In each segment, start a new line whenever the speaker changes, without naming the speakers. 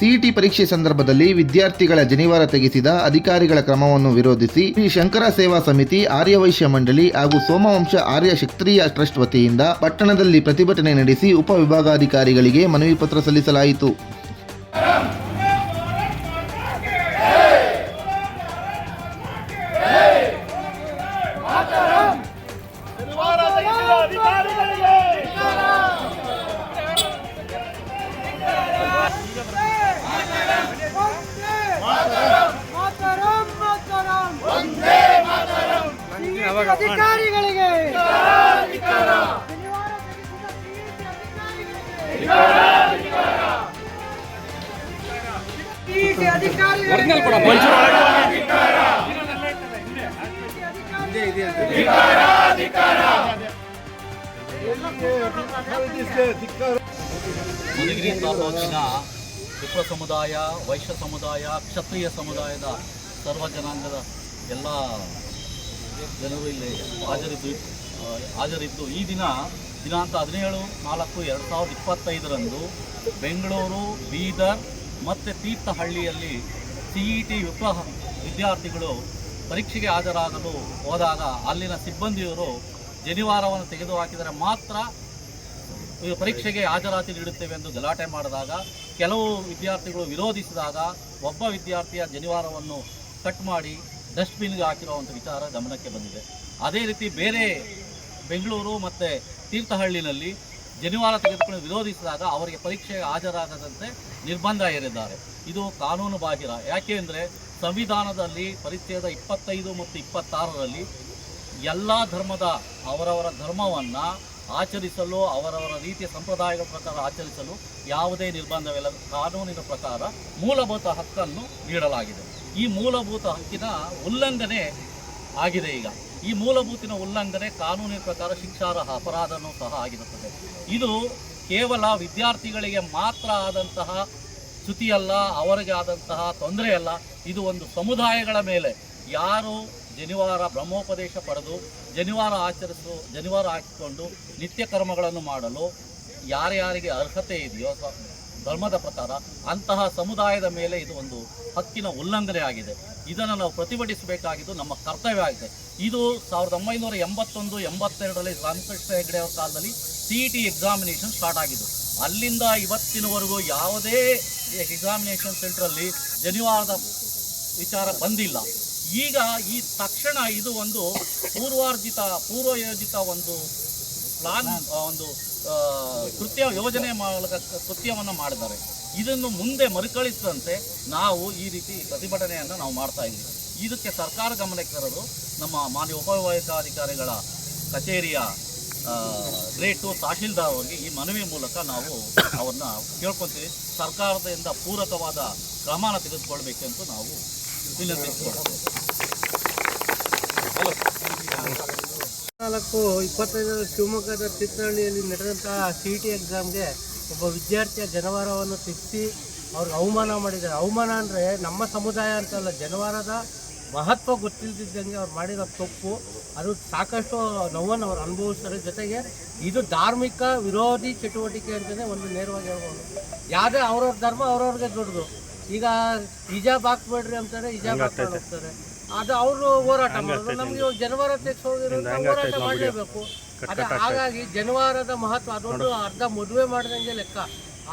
CET ಪರೀಕ್ಷೆ ಸಂದರ್ಭದಲ್ಲಿ ವಿದ್ಯಾರ್ಥಿಗಳ ಜನಿವಾರ ತೆಗೆಸಿದ ಅಧಿಕಾರಿಗಳ ಕ್ರಮವನ್ನು ವಿರೋಧಿಸಿ ಶ್ರೀ ಶಂಕರ ಸೇವಾ ಸಮಿತಿ ಆರ್ಯವೈಶ್ಯ ಮಂಡಳಿ ಹಾಗೂ ಸೋಮವಂಶ ಆರ್ಯ ಕ್ಷತ್ರಿಯ ಟ್ರಸ್ಟ್ ವತಿಯಿಂದ ಪಟ್ಟಣದಲ್ಲಿ ಪ್ರತಿಭಟನೆ ನಡೆಸಿ ಉಪವಿಭಾಗಾಧಿಕಾರಿಗಳಿಗೆ ಮನವಿ ಪತ್ರ ಸಲ್ಲಿಸಲಾಯಿತು.
ಮಧುಗಿರಿ ತಾಲೂಕಿನ ಸಮುದಾಯ, ವೈಶ್ಯ ಸಮುದಾಯ, ಕ್ಷತ್ರಿಯ ಸಮುದಾಯದ ಸರ್ವ ಜನಾಂಗದ ಎಲ್ಲ ಜನರು ಇಲ್ಲಿ ಹಾಜರಿದ್ದು ಹಾಜರಿದ್ದು. ಈ ದಿನ, ದಿನಾಂಕ ಹದಿನೇಳು ನಾಲ್ಕು ಎರಡು ಸಾವಿರದ ಇಪ್ಪತ್ತೈದರಂದು ಬೆಂಗಳೂರು, ಬೀದರ್ ಮತ್ತು ತೀರ್ಥಹಳ್ಳಿಯಲ್ಲಿ ಸಿ ಇ ಟಿ ವಿಪ ವಿದ್ಯಾರ್ಥಿಗಳು ಪರೀಕ್ಷೆಗೆ ಹಾಜರಾಗಲು ಹೋದಾಗ ಅಲ್ಲಿನ ಸಿಬ್ಬಂದಿಯವರು ಜನಿವಾರವನ್ನು ತೆಗೆದುಹಾಕಿದರೆ ಮಾತ್ರ ಪರೀಕ್ಷೆಗೆ ಹಾಜರಾತಿ ನೀಡುತ್ತೇವೆ ಎಂದು ಗಲಾಟೆ ಮಾಡಿದಾಗ, ಕೆಲವು ವಿದ್ಯಾರ್ಥಿಗಳು ವಿರೋಧಿಸಿದಾಗ ಒಬ್ಬ ವಿದ್ಯಾರ್ಥಿಯ ಜನಿವಾರವನ್ನು ಕಟ್ ಮಾಡಿ ಡಸ್ಟ್ಬಿನ್ಗೆ ಹಾಕಿರುವಂಥ ವಿಚಾರ ಗಮನಕ್ಕೆ ಬಂದಿದೆ. ಅದೇ ರೀತಿ ಬೇರೆ ಬೆಂಗಳೂರು ಮತ್ತು ತೀರ್ಥಹಳ್ಳಿನಲ್ಲಿ ಜನಿವಾರ ತೆಗೆದುಕೊಂಡು ವಿರೋಧಿಸಿದಾಗ ಅವರಿಗೆ ಪರೀಕ್ಷೆಗೆ ಹಾಜರಾಗದಂತೆ ನಿರ್ಬಂಧ ಹೇರಿದ್ದಾರೆ. ಇದು ಕಾನೂನು ಬಾಹಿರ. ಯಾಕೆ ಅಂದರೆ ಸಂವಿಧಾನದಲ್ಲಿ ಪರಿಚಯದ ಇಪ್ಪತ್ತೈದು ಮತ್ತು ಇಪ್ಪತ್ತಾರರಲ್ಲಿ ಎಲ್ಲ ಧರ್ಮದ ಅವರವರ ಧರ್ಮವನ್ನು ಆಚರಿಸಲು, ಅವರವರ ರೀತಿಯ ಸಂಪ್ರದಾಯಗಳ ಪ್ರಕಾರ ಆಚರಿಸಲು ಯಾವುದೇ ನಿರ್ಬಂಧವಿಲ್ಲ ಕಾನೂನಿನ ಪ್ರಕಾರ ಮೂಲಭೂತ ಹಕ್ಕನ್ನು ನೀಡಲಾಗಿದೆ. ಈ ಮೂಲಭೂತ ಹಕ್ಕಿನ ಉಲ್ಲಂಘನೆ ಆಗಿದೆ ಈಗ. ಈ ಮೂಲಭೂತಿನ ಉಲ್ಲಂಘನೆ ಕಾನೂನಿನ ಪ್ರಕಾರ ಶಿಕ್ಷಾರ್ಹ ಅಪರಾಧನೂ ಸಹ ಆಗಿರುತ್ತದೆ. ಇದು ಕೇವಲ ವಿದ್ಯಾರ್ಥಿಗಳಿಗೆ ಮಾತ್ರ ಆದಂತಹ ಚ್ಯುತಿಯಲ್ಲ, ಅವರಿಗೆ ಆದಂತಹ ತೊಂದರೆಯಲ್ಲ, ಇದು ಒಂದು ಸಮುದಾಯಗಳ ಮೇಲೆ. ಯಾರು ಜನಿವಾರ ಬ್ರಹ್ಮೋಪದೇಶ ಪಡೆದು, ಜನಿವಾರ ಆಚರಿಸು, ಜನಿವಾರ ಹಾಕಿಕೊಂಡು ನಿತ್ಯ ಕರ್ಮಗಳನ್ನು ಮಾಡಲು ಯಾರ್ಯಾರಿಗೆ ಅರ್ಹತೆ ಇದೆಯೋ ಧರ್ಮದ ಪ್ರಕಾರ ಅಂತಹ ಸಮುದಾಯದ ಮೇಲೆ ಇದು ಒಂದು ಹಕ್ಕಿನ ಉಲ್ಲಂಘನೆ ಆಗಿದೆ. ಇದನ್ನು ನಾವು ಪ್ರತಿಭಟಿಸಬೇಕಾಗಿದ್ದು ನಮ್ಮ ಕರ್ತವ್ಯ ಆಗಿದೆ. ಇದು ಸಾವಿರದ ಒಂಬೈನೂರ ಎಂಬತ್ತೊಂದು, ಎಂಬತ್ತೆರಡರಲ್ಲಿ ರಾಮಕೃಷ್ಣ ಹೆಗ್ಡೆ ಅವರ ಕಾಲದಲ್ಲಿ C E T examination start ಆಗಿದ್ದು. ಅಲ್ಲಿಂದ ಇವತ್ತಿನವರೆಗೂ ಯಾವುದೇ ಎಕ್ಸಾಮಿನೇಷನ್ ಸೆಂಟ್ರಲ್ಲಿ ಜನಿವಾರದ ವಿಚಾರ ಬಂದಿಲ್ಲ. ಈಗ ಈ ತಕ್ಷಣ ಇದು ಒಂದು ಪೂರ್ವಾರ್ಜಿತ, ಪೂರ್ವಯೋಜಿತ ಒಂದು ಪ್ಲಾನ್ ಒಂದು ಕೃತ್ಯ ಯೋಜನೆ ಮೂಲಕ, ಕೃತ್ಯವನ್ನು ಮಾಡಿದ್ದಾರೆ. ಇದನ್ನು ಮುಂದೆ ಮರುಕಳಿಸದಂತೆ ನಾವು ಈ ರೀತಿ ಪ್ರತಿಭಟನೆಯನ್ನು ನಾವು ಮಾಡ್ತಾ ಇದ್ದೀವಿ. ಇದಕ್ಕೆ ಸರ್ಕಾರ ಗಮನಕ್ಕೆ ತರಲು ನಮ್ಮ ಮಾನ್ಯ ಉಪವಿಭಾಗಾಧಿಕಾರಿಗಳ ಕಚೇರಿಯ ಗ್ರೇಟ್ ತಹಶೀಲ್ದಾರ್ ಅವರಿಗೆ ಈ ಮನವಿ ಮೂಲಕ ನಾವು ಅವ್ರನ್ನ ಕೇಳ್ಕೊತೀವಿ. ಸರ್ಕಾರದಿಂದ ಪೂರಕವಾದ ಕ್ರಮನ ತೆಗೆದುಕೊಳ್ಬೇಕೆಂದು ನಾವು ವಿನಂತಿಸಿಕೊಳ್ತೇವೆ.
ನಾಲ್ಕು ಇಪ್ಪತ್ತೈದರ ಶಿವಮೊಗ್ಗದ ತೀರ್ಥಹಳ್ಳಿಯಲ್ಲಿ ನಡೆದಂತಹ ಸಿ ಟಿ ಎಕ್ಸಾಮ್ಗೆ ಒಬ್ಬ ವಿದ್ಯಾರ್ಥಿಯ ಜನವಾರವನ್ನು ತೆಗೆಸಿ ಅವ್ರಿಗೆ ಅವಮಾನ ಮಾಡಿದ್ದಾರೆ. ಅವಮಾನ ಅಂದರೆ ನಮ್ಮ ಸಮುದಾಯ ಅಂತಲ್ಲ ಜನವಾರದ ಮಹತ್ವ ಗೊತ್ತಿಲ್ಲದಿದ್ದಂಗೆ ಅವ್ರು ಮಾಡಿದ ತಪ್ಪು. ಅದು ಸಾಕಷ್ಟು ನೋವನ್ನು ಅವ್ರು ಅನುಭವಿಸ್ತಾರೆ. ಜೊತೆಗೆ ಇದು ಧಾರ್ಮಿಕ ವಿರೋಧಿ ಚಟುವಟಿಕೆ ಅಂತಲೇ ಒಂದು ನೇರವಾಗಿ ಹೇಳ್ಬೋದು. ಯಾವುದೇ ಅವ್ರವ್ರ ಧರ್ಮ ಅವ್ರವ್ರಿಗೆ ದೊಡ್ಡದು. ಈಗ ಹಿಜಾಬ್ ಹಾಕ್ಬೇಡ್ರಿ ಅಂತಾರೆ ಹಿಜಾಬ್ ಹಾಕ್ತಾರೆ ಹೋಗ್ತಾರೆ. ಅದು ಅವರು ಹೋರಾಟ ಮಾಡೋದು. ನಮ್ಗೆ ಇವಾಗ ಜನವಾರ ಹೋರಾಟ ಮಾಡಲೇಬೇಕು. ಅದೇ ಹಾಗಾಗಿ ಜನವಾರದ ಮಹತ್ವ ಅದೊಂದು ಅರ್ಧ ಮದುವೆ ಮಾಡಿದಂಗೆ ಲೆಕ್ಕ.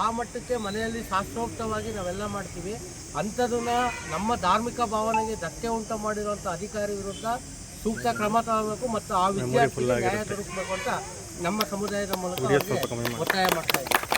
ಆ ಮಟ್ಟಕ್ಕೆ ಮನೆಯಲ್ಲಿ ಶಾಸ್ತ್ರೋಕ್ತವಾಗಿ ನಾವೆಲ್ಲ ಮಾಡ್ತೀವಿ. ಅಂಥದನ್ನ ನಮ್ಮ ಧಾರ್ಮಿಕ ಭಾವನೆಗೆ ಧಕ್ಕೆ ಉಂಟು ಮಾಡಿರುವಂಥ ಅಧಿಕಾರಿ ವಿರುದ್ಧ ಸೂಕ್ತ ಕ್ರಮ ತಗೋಬೇಕು ಮತ್ತು ಆ ವಿದ್ಯಾರ್ಥಿಗಳಿಗೆ ನ್ಯಾಯ ದೊರಕಬೇಕು ಅಂತ ನಮ್ಮ ಸಮುದಾಯದ ಮೂಲಕ ಒತ್ತಾಯ ಮಾಡ್ತಾ ಇದ್ದೀವಿ